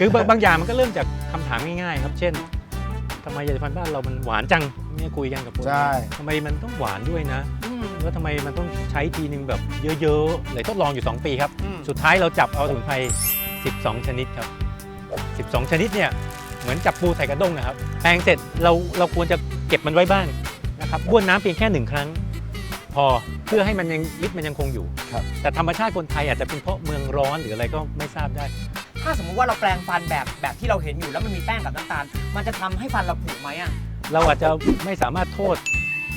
คือบางบางอย่างมันก็เริ่มจากคำถามง่ายๆครับ เช่นทำไมยาสีฟันบ้านเรามันหวานจังเนี่ยคุยกันกับคนใช่ ทำไมมันต้องหวานด้วยนะแล้วทำไมมันต้องใช้ทีนึงแบบเยอะๆเลยทดลองอยู่ 2 ปีครับ สุดท้ายเราจับเอาสมุนไพร12 ชนิดครับ 12 ชนิดเนี่ยเหมือนจับปูใส่กระด้งนะครับ แปลงเสร็จเราเราควรจะเก็บมันไว้บ้างนะครับบ้วนน้ำเพียงแค่หนึ่งครั้ง พอเพื่อให้มันยังฤทธิ์มันยังคงอยู่ ครับ แต่ธรรมชาติคนไทยอาจจะเป็นเพราะเมืองร้อนหรืออะไรก็ไม่ทราบได้ ถ้าสมมุติว่าเราแปลงฟันแบบแบบที่เราเห็นอยู่แล้วมันมีแป้งกับน้ำตาล มันจะทำให้ฟันเราผุไหมอะ เราอาจจะไม่สามารถโทษ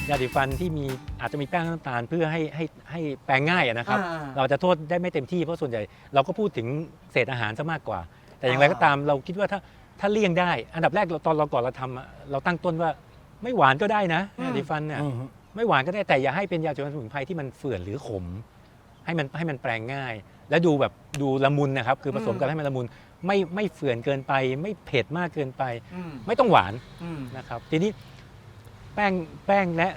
ยาสีฟันที่มีอาจจะมีแป้งน้ำตาลเพื่อให้ให้ให้แปลงง่ายอะนะครับ อ่าเราจะโทษได้ไม่เต็มที่เพราะส่วนใหญ่เราก็พูดถึงเศษอาหารซะมากกว่า แต่อย่างไรก็ตามเราคิดว่าถ้าถ้าเลี่ยงได้ อันดับแรกเราตอนเราก่อนเราทำอะเราตั้งต้นว่าไม่หวานก็ได้นะยาสีฟันเนี่ยอืมไม่หวานก็ได้แต่อย่าให้เป็นยาสีฟันสมุนไพรที่มันเฝื่อนหรือขม ให้มันให้มันแปลงง่าย และดูแบบดูละมุนนะครับ คือผสมกันให้มันละมุนไม่ไม่เฝื่อนเกินไป ไม่เผ็ดมากเกินไป อืมไม่ต้องหวานอืม นะครับ ทีนี้แป้งแป้งและ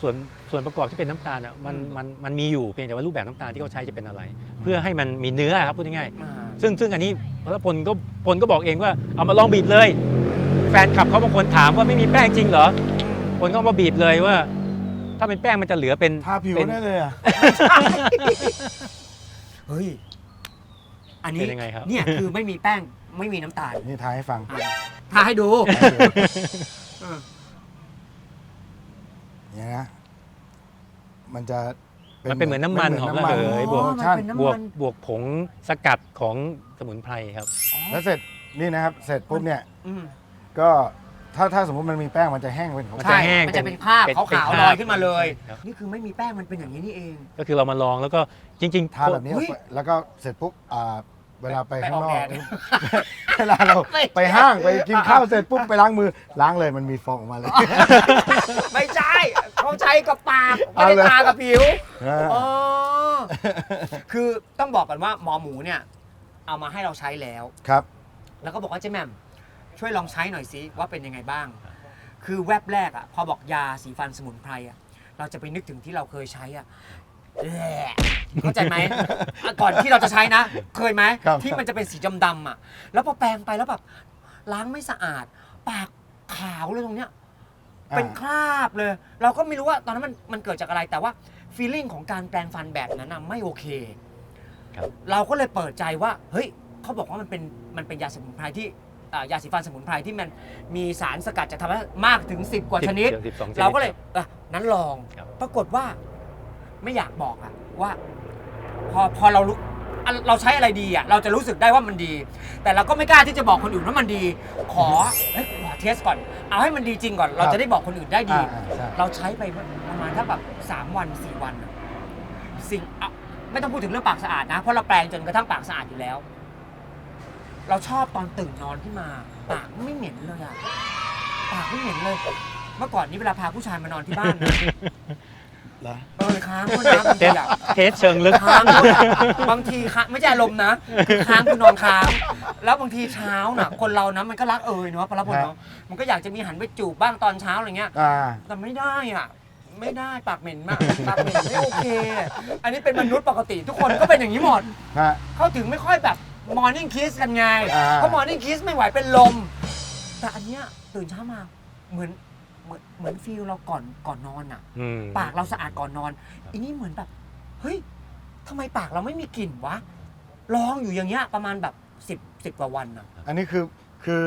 ส่วนส่วนประกอบที่เป็นน้ำตาลอะมันอืม มันมันมีอยู่เพียงแต่ว่ารูปแบบน้ำตาลที่เขาใช้จะเป็นอะไร เพื่อให้มันมีเนื้อครับพูดง่ายอ่าๆซึ่งซึ่งอันนี้พระพลก็พลก็บอกเองว่าเอามาลองบีบเลย แฟนคลับเขาบางคนถามว่าไม่มีแป้งจริงเหรอพลก็เอามาบีบเลยว่า ถ้าเป็นแป้งมันจะเหลือเป็นทาผิวเป็น ได้เลยอะ เฮ้ย อันนี้เป็นยังไงครับ เนี่ยคือไม่มีแป้งไม่มีน้ำตาลนี่ทาให้ฟัง อะทาให้ดูเออเนี่ยนะ มันจะมันเป็นเหมือนน้ำมันหอมระเหยบวกโลชั่นมันเป็นน้ำบวกมันบวกผงสกัดของสมุนไพรครับ อ๋อแล้วเสร็จนี่นะครับ เสร็จปุ๊บเนี่ย อืมก็ ถ้าถ้าสมมติมันมีแป้งมันจะแห้งเป็นของมันใช่จะแห้งมันจะเป็เป็นนคราบเป็นขาวเป็นๆคลราบอยขึ้นมาเลย ครับนี่คือไม่มีแป้งมันเป็นอย่างนี้นี่เอง ก็คือเรามาลองแล้วก็จริงๆ ทาแบบนี้เฮ้ยแล้วก็เสร็จปุ๊บอ่าเวลาไปไปข้างนอออกกแดดเวลาเราไม่ ไปห้างไปกินข้าวเสร็จปุ๊บไปล้างมือล้างเลยมันมีฟองออกมาเลย ไม่ใช่ เขาใช้กับปากไม่เอาได้เลยทากับผิวอ่าอ๋อคือต้องบอกกันว่าหมอหมูเนี่ย เอามาให้เราใช้แล้ว ครับ แล้วก็บอกว่าเจ๊แหม่ม ช่วยลองใช้หน่อยสิว่าเป็นยังไงบ้าง คือแวบแรกอะพอบอกยาสีฟันสมุนไพรอะเราจะไปนึกถึงที่เราเคยใช้อะแหละเข้าใจไหมอะก่อนที่เราจะใช้นะ เคยไหมครับที่มันจะเป็นสีดำๆอะ แล้วพอแปรงไปแล้วแบบล้างไม่สะอาด ปากขาวเลยตรงเนี้ยเป็นคราบเลย เราก็ไม่รู้ว่าตอนนั้นมันมันเกิดจากอะไรแต่ว่าฟีลลิ่งของการแปรงฟันแบบนั้นนะไม่โอเค ครับ เราก็เลยเปิดใจว่า เฮ้ยเขาบอกว่ามันเป็นมันเป็นยาสมุนไพรที่ อ่ายาสีฟันสมุนไพรที่มันมีสารสกัดจากธรรมชาติมากถึง 10 กว่าชนิด สิบสองชนิด เราก็เลยอะนั้นลอง ครับ ปรากฏว่าไม่อยากบอกอะว่า พอพอเรารู้อะเราใช้อะไรดีอะเราจะรู้สึกได้ว่ามันดี แต่เราก็ไม่กล้าที่จะบอกคนอื่นว่ามันดี ขอเอ้ยขอเทสก่อน เอาให้มันดีจริงก่อน เราจะได้บอกคนอื่นได้ดี อ่าอ่าใช่ เราใช้ไปประมาณถ้าแบบ3วัน4วันอะสิ่งอะไม่ต้องพูดถึงเรื่องปากสะอาดนะ เพราะเราแปรงจนกระทั่งปากสะอาดอยู่แล้ว เราชอบตอนตื่นนอนขึ้นมาปากไม่เหม็นเลยอะปากไม่เหม็นเลย เมื่อก่อนนี้เวลาพาผู้ชายมานอนที่บ้านนะเหรอเออค้างก็นะบางเททีสอะเทสเชิงลึก ค้างด้วยบางทีค้างไม่ใช่อารมณ์นะคือค้างคือนอนค้าง แล้วบางทีเช้าน่ะ คนเรานะมันก็รักเอยเนาะพอรับผลเนาะมันก็อยากจะมีหันไปจูบบ้างตอนเช้าอะไรเงี้ย อ่า แต่ไม่ได้อะ ไม่ได้ปากเหม็นมาก ปากเหม็นไม่โอเค อันนี้เป็นมนุษย์ปกติทุกคนก็เป็นอย่างนี้หมด ฮะ เขาถึงไม่ค่อยแบบ morning kiss กันไง อ่า เพราะ morning kiss ไม่ไหวเป็นลม แต่อันเนี้ยตื่นเช้ามาเหมือนเหมือนเหมือนฟีลเราก่อนก่อนนอนอะ อืม ปากเราสะอาดก่อนนอนอันนี้เหมือนแบบ เฮ้ยทำไมปากเราไม่มีกลิ่นวะลองอยู่อย่างเงี้ยประมาณแบบสิบสิบกว่าวันอะอันนี้คือคือ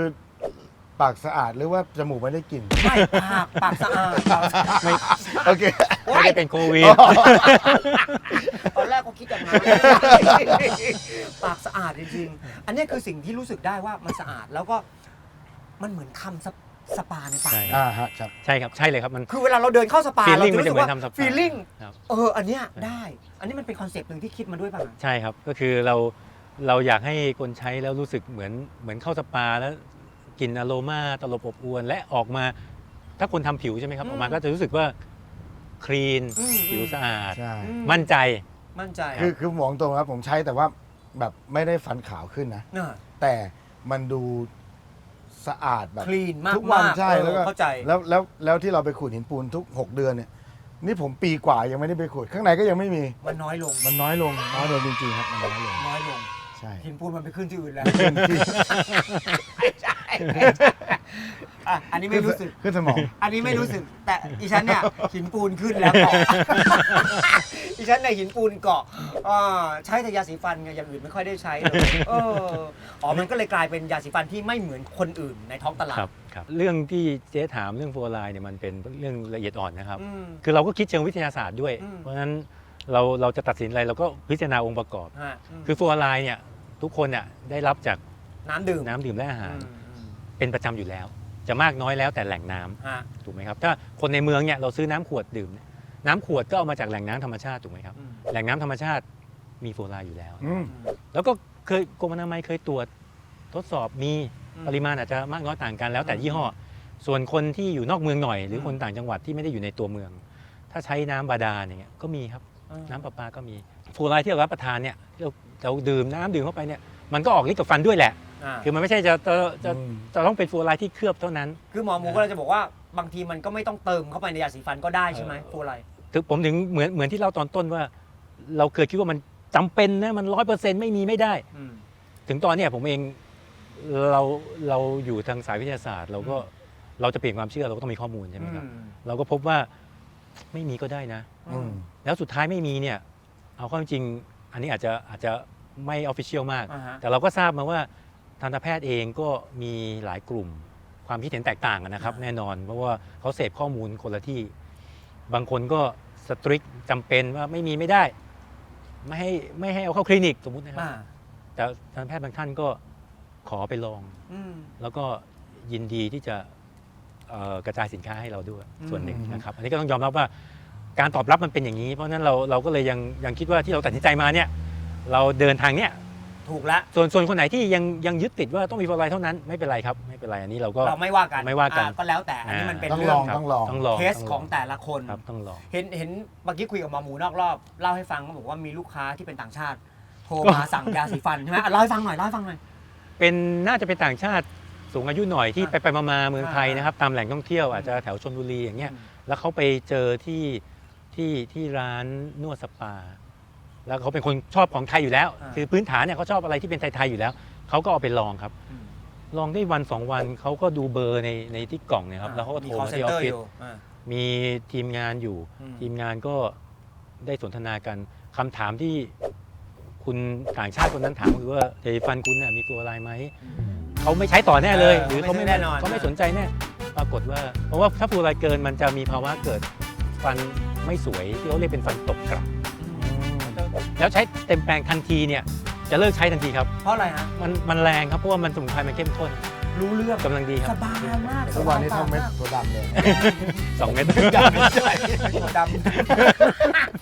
ปากสะอาดหรือว่าจมูกไม่ได้กลิ่น ไม่ปากปากสะอาดปากสะอาดไม่โอเค ไม่ได้เป็นโควิด ตอนแรกก็คิดอย่างนั้น ปากสะอาดจริงๆ อันเนี้ยคือสิ่งที่รู้สึกได้ว่ามันสะอาดแล้วก็มันเหมือนทำสปสปาในปาก ใช่ อ่าฮะครับ ใช่ครับ ใช่เลยครับมัน คือเวลาเราเดินเข้าสปา Feeling เราจะรู้สึกว่ามันจะเหมือนทำสปาฟีลลิ่งครับ เอออันเนี้ยได้ อันนี้มันเป็นคอนเซปต์หนึ่งที่คิดมาด้วยป่ะ ใช่ครับ ก็คือเราเราอยากให้คนใช้แล้วรู้สึกเหมือนเหมือนเข้าสปาแล้วกลิ่นอโรมาตลบอบอวนและออกมา ถ้าคนทำผิวใช่ไหมครับอืม ออกมาก็จะรู้สึกว่า คลีนอืมผิวสะอาด ใช่อืมั่นใจ มั่นใจคือคือหมองตรงครับผมใช้แต่ว่าแบบไม่ได้ฟันขาวขึ้นนะเนอะแต่มันดูสะอาดแบบ คลีนมากทุกวันมากใช่เออแล้วก็เข้าใจ แล้วแล้วแล้วที่เราไปขูดหินปูนทุก 6 เดือนเนี่ย นี่ผมปีกว่ายังไม่ได้ไปขูดข้างในก็ยังไม่มีมันน้อยลงมันน้อยลงน้อยลงจริงๆครับมันน้อยลง น้อยลง ใช่ หินปูนมันไปขึ้นที่อื่นแล้วอะอันนี้ไม่รู้สึก ขึ้นสมอง อันนี้ไม่รู้สึก แต่อีฉันเนี่ยหินปูนขึ้นแล้วเกาะ อีฉันเนี่ยหินปูนเกาะอ่าใช้แต่ยาสีฟันไงอย่างอื่นไม่ค่อยได้ใช้เลยเอออ๋อมันก็เลยกลายเป็นยาสีฟันที่ไม่เหมือนคนอื่นในท้องตลาดครับครับ เรื่องที่เจ๊ถามเรื่องฟลูออไรด์เนี่ยมันเป็นเรื่องละเอียดอ่อนนะครับ อืม คือเราก็คิดเชิงวิทยาศาสตร์ด้วย อืม เพราะฉะนั้น เราเราจะตัดสินอะไรเราก็พิจารณาองค์ประกอบ ฮะมคือฟลูออไรด์เนี่ยทุกคนเนี่ยได้รับจากน้ำดื่มน้ำดื่มและอาหาร อืมอืมเป็นประจำอยู่แล้ว จะมากน้อยแล้วแต่แหล่งน้ำฮะถูกไหมครับถ้าคนในเมืองเนี่ยเราซื้อน้ำขวดดื่มเนี่ยน้ำขวดก็เอามาจากแหล่งน้ำธรรมชาติถูกไหมครับอืมแหล่งน้ำธรรมชาติมีฟลูออไรด์อยู่แล้ว อืม แล้วก็เคยกรมอนามัยเคยตรวจทดสอบมีอืมปริมาณอาจจะมากน้อยต่างกันแล้วแต่อืมยี่ห้อ ส่วนคนที่อยู่นอกเมืองหน่อย หรืออม คนต่างจังหวัดที่ไม่ได้อยู่ในตัวเมือง ถ้าใช้น้ำบาดาลอย่างเงี้ยก็มีครับเออ น้ำประปาก็มีฟลูออไรด์ที่เรารับประทานเนี่ยเราเราดื่มน้ำดื่มเข้าไปเนี่ยมันก็ออกฤทธิ์กับฟันด้วยแหละ อ่าคือมันไม่ใช่จะจะจะอืม จะต้องเป็นฟลูออไรด์ที่เคลือบเท่านั้น คือหมอหมูก็เลยจะบอกว่าบางทีมันก็ไม่ต้องเติมเข้าไปในยาสีฟันก็ได้ใช่ไหมเออฟูอะไร ถึงผมถึงเหมือนเหมือนที่เราตอนต้นว่า เราเคยคิดว่ามันจำเป็นนะมันร้อยเปอร์เซ็นต์ไม่มีไม่ได้ อืม ถึงตอนเนี้ยผมเองเราเราอยู่ทางสายวิทยาศาสตร์ เราก็เราจะเปลี่ยนความเชื่อเราก็ต้องมีข้อมูลใช่ไหมครับ อืม เราก็พบว่า ไม่มีก็ได้นะ อืม แล้วสุดท้ายไม่มีเนี่ย เอาเข้าจริง อันนี้อาจจะอาจจะไม่ออฟฟิเชียลมาก อ่าฮะ แต่เราก็ทราบมาว่าทันตแพทย์เองก็มีหลายกลุ่ม ความคิดเห็นแตกต่างกันนะครับอ่าแน่นอน เพราะว่าเขาเสพข้อมูลคนละที่ บางคนก็สตริกจำเป็นว่าไม่มีไม่ได้ ไม่ให้ไม่ให้เอาเข้าคลินิกสมมุตินะครับ อ่าแต่ทันตแพทย์บางท่านก็ขอไปลอง อืม แล้วก็ยินดีที่จะ เอ่อกระจายสินค้าให้เราด้วยอืมส่วนหนึ่งนะครับอันนี้ก็ต้องยอมรับว่าการตอบรับมันเป็นอย่างนี้ เพราะฉะนั้นเราเราก็เลยยังยังคิดว่าที่เราตัดสินใจมาเนี่ยเราเดินทางเนี้ยถูกแล้วส่วนส่วนคนไหนที่ยังยังยึดติดว่าต้องมีฟลูออไรด์เท่านั้นไม่เป็นไรครับไม่เป็นไรอันนี้เราก็ เราไม่ว่ากันไม่ว่ากันอ่ก็แล้วแต่อันนี้มันเป็นต้องเรื่ลอองงครับต้องลอง ต้องลองเทสต้ของแต่ละคน ครับต้องลอง เห็นเห็นเมื่อกี้คุยกับหมอหมูนอกรอบเล่าให้ฟังเขาบอกว่ามีลูกค้าที่เป็นต่างชาติ โทรมาสั่งยาสีฟันใช่ไหมอะเล่าให้ฟังหน่อยเล่าให้ฟังหน่อย เป็นน่าจะเป็นต่างชาติ สูงอายุหน่อยที่อ่าไปไปมามาเมืองไทยอ่านนะครับ ตามแหล่งท่องเที่ยวอาจจะแถวชลบุรีอย่างเงี้ยแล้วเขาไปเจอที่ที่ที่ร้านนวดสปา แล้วเขาเป็นคนชอบของไทยอยู่แล้วอ่าคือพื้นฐานเนี่ยเขาชอบอะไรที่เป็นไทยๆอยู่แล้วเขาก็เอาไปลองครับอืมลองได้วันสองวันเขาก็ดูเบอร์ในในที่กล่องเนี่ยครับแล้วเขาก็มีโทร call มาที่ออฟ center ฟิศยู่อ่ามีทีมงานอยู่อืมทีมงานก็ได้สนทนากันคำถามที่คุณต่างชาติคนนั้นถามคือว่าเทฟันคุณเนี่ยมีฟลูออไรด์ไหม เขาไม่ใช้ต่อแน่เลย เออหรือเขาไม่ไม่ซื้อแน่นอน เขาไม่สนใจแน่ปรากฏว่า เพราะว่าถ้าฟลูออไรด์เกินมันจะมีภาวะเกิดฟันไม่สวยที่เขาเรียกเป็นฟันตกกลับ แล้วใช้เต็มแปลงทันทีเนี่ยจะเลิกใช้ทันทีครับ เพราะอะไรฮะมันมันแรงครับเพราะว่ามันสมุนไพรมันเข้มข้นรู้เรื่องกำลังดีคสรับบายมากทุกวันนี้เท่าเม็ดตัวดำเลย สองเม็ด ดำไม่ใช่หัวด